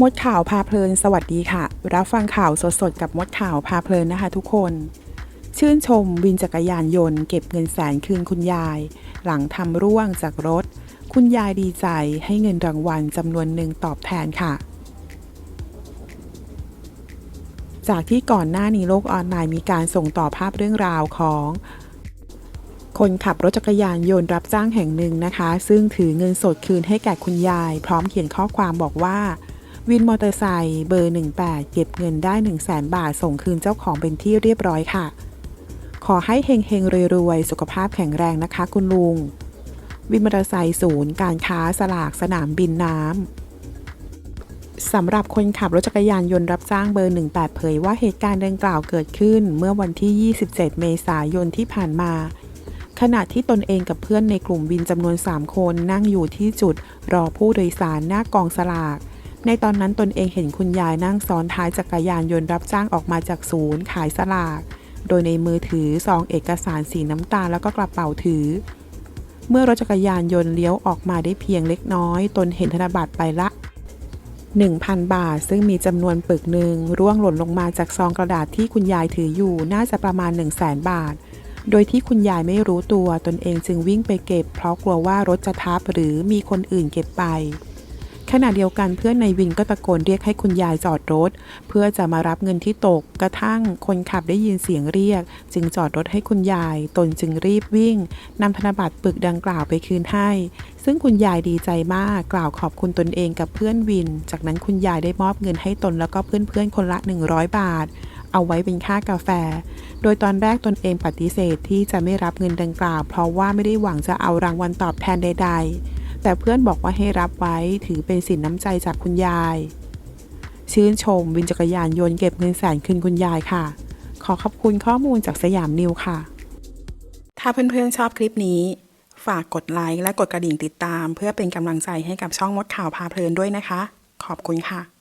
มดข่าวพาเพลิน สวัสดีค่ะ รับฟังข่าวสดๆ กับมดข่าวพาเพลินนะคะทุกคน ชื่นชมวินจักรยานยนต์เก็บเงินแสนคืนคุณยาย หลังทำร่วงจากรถ คุณยายดีใจให้เงินรางวัลจำนวนหนึ่งตอบแทนค่ะ จากที่ก่อนหน้านี้โลกออนไลน์มีการส่งต่อภาพเรื่องราวของคนขับรถจักรยานยนต์รับจ้างแห่งหนึ่งนะคะ ซึ่งถือเงินสดคืนให้แก่คุณยาย พร้อมเขียนข้อความบอกว่า วินมอเตอร์ไซค์เบอร์ 18 เก็บเงินได้ 1 0 0 0 0แบาท ส่งคืนเจ้าของเป็นที่เรียบร้อยค่ะ ขอให้เฮงเฮงรวยๆ สุขภาพแข็งแรงนะคะ คุณลุง วินมอเตอร์ไซค์ศูนย์ การค้าสลากสนามบินน้ำสำหรับคนขับรถจักรยานยนต์รับจ้างเบอร์ 18 เผยว่าเหตุการณ์ดังกล่าวเกิดขึ้น เมื่อวันที่ 27 เมษายนที่ผ่านมาขณะที่ตนเองกับเพื่อนในกลุ่มวินจำนวน 3 คนนั่งอยู่ที่จุดรอผู้โดยสารหน้ากองสลาก ในตอนนั้นตนเองเห็นคุณยายนั่งซ้อนท้ายจักรยานยนต์รับจ้างออกมาจากศูนย์ ขายสลาก โดยในมือถือซองเอกสารสีน้ำตาลแล้วก็กระเป๋าถือ เมื่อรถจักรยานยนต์เลี้ยวออกมาได้เพียงเล็กน้อย ตนเห็นธนบัตรใบละ 1,000 บาท ซึ่งมีจำนวนปึกหนึ่งร่วงหล่นลงมาจากซองกระดาษที่คุณยายถืออยู่น่าจะประมาณ 1 0 0 0 0แบาท โดยที่คุณยายไม่รู้ตัวตนเองจึงวิ่งไปเก็บ เพราะกลัวว่ารถจะทับหรือมีคนอื่นเก็บไป ขณะเดียวกันเพื่อนในวินก็ตะโกนเรียกให้คุณยายจอดรถ เพื่อจะมารับเงินที่ตก กระทั่งคนขับได้ยินเสียงเรียก จึงจอดรถให้คุณยาย ตนจึงรีบวิ่งนำธนบัตรปึกดังกล่าวไปคืนให้ ซึ่งคุณยายดีใจมากกล่าวขอบคุณตนเองกับเพื่อนวิน จากนั้นคุณยายได้มอบเงินให้ตนแล้วก็เพื่อนๆคนละ 100 บาท เอาไว้เป็นค่ากาแฟ โดยตอนแรกตนเองปฏิเสธที่จะไม่รับเงินดังกล่าว เพราะว่าไม่ได้หวังจะเอารางวัลตอบแทนใด ๆ แต่เพื่อนบอกว่าให้รับไว้ถือเป็นสินน้ำใจจากคุณยาย ชื่นชมวินจักรยานยนต์เก็บเงินแสนคืนคุณยายค่ะ ขอขอบคุณข้อมูลจากสยามนิวค่ะ ถ้าเพื่อนๆชอบคลิปนี้ ฝากกดไลค์และกดกระดิ่งติดตาม เพื่อเป็นกำลังใจให้กับช่องมดข่าวพาเพลินด้วยนะคะ ขอบคุณค่ะ